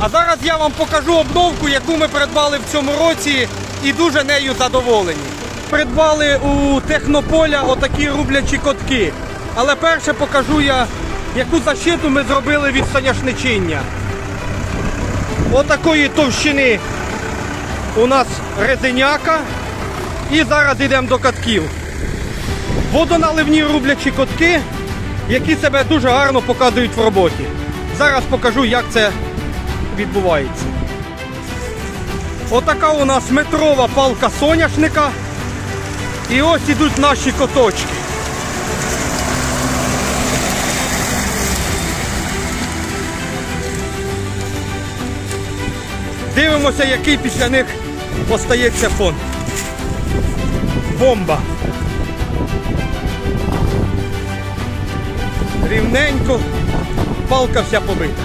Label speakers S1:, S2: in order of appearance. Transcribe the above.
S1: А зараз я вам покажу обновку, яку ми придбали в цьому році і дуже нею задоволені. Придбали у технополя отакі рублячі котки. Але перше покажу я, яку защиту ми зробили від соняшничиння. Отакої товщини у нас резиняка. І зараз йдемо до катків. Водоналивні рублячі котки, які себе дуже гарно показують в роботі. Зараз покажу, як це відбувається. Отака у нас метрова палка соняшника. І ось ідуть наші коточки. Дивимося, який після них остається фон. Бомба. Рівненько, палка вся побита.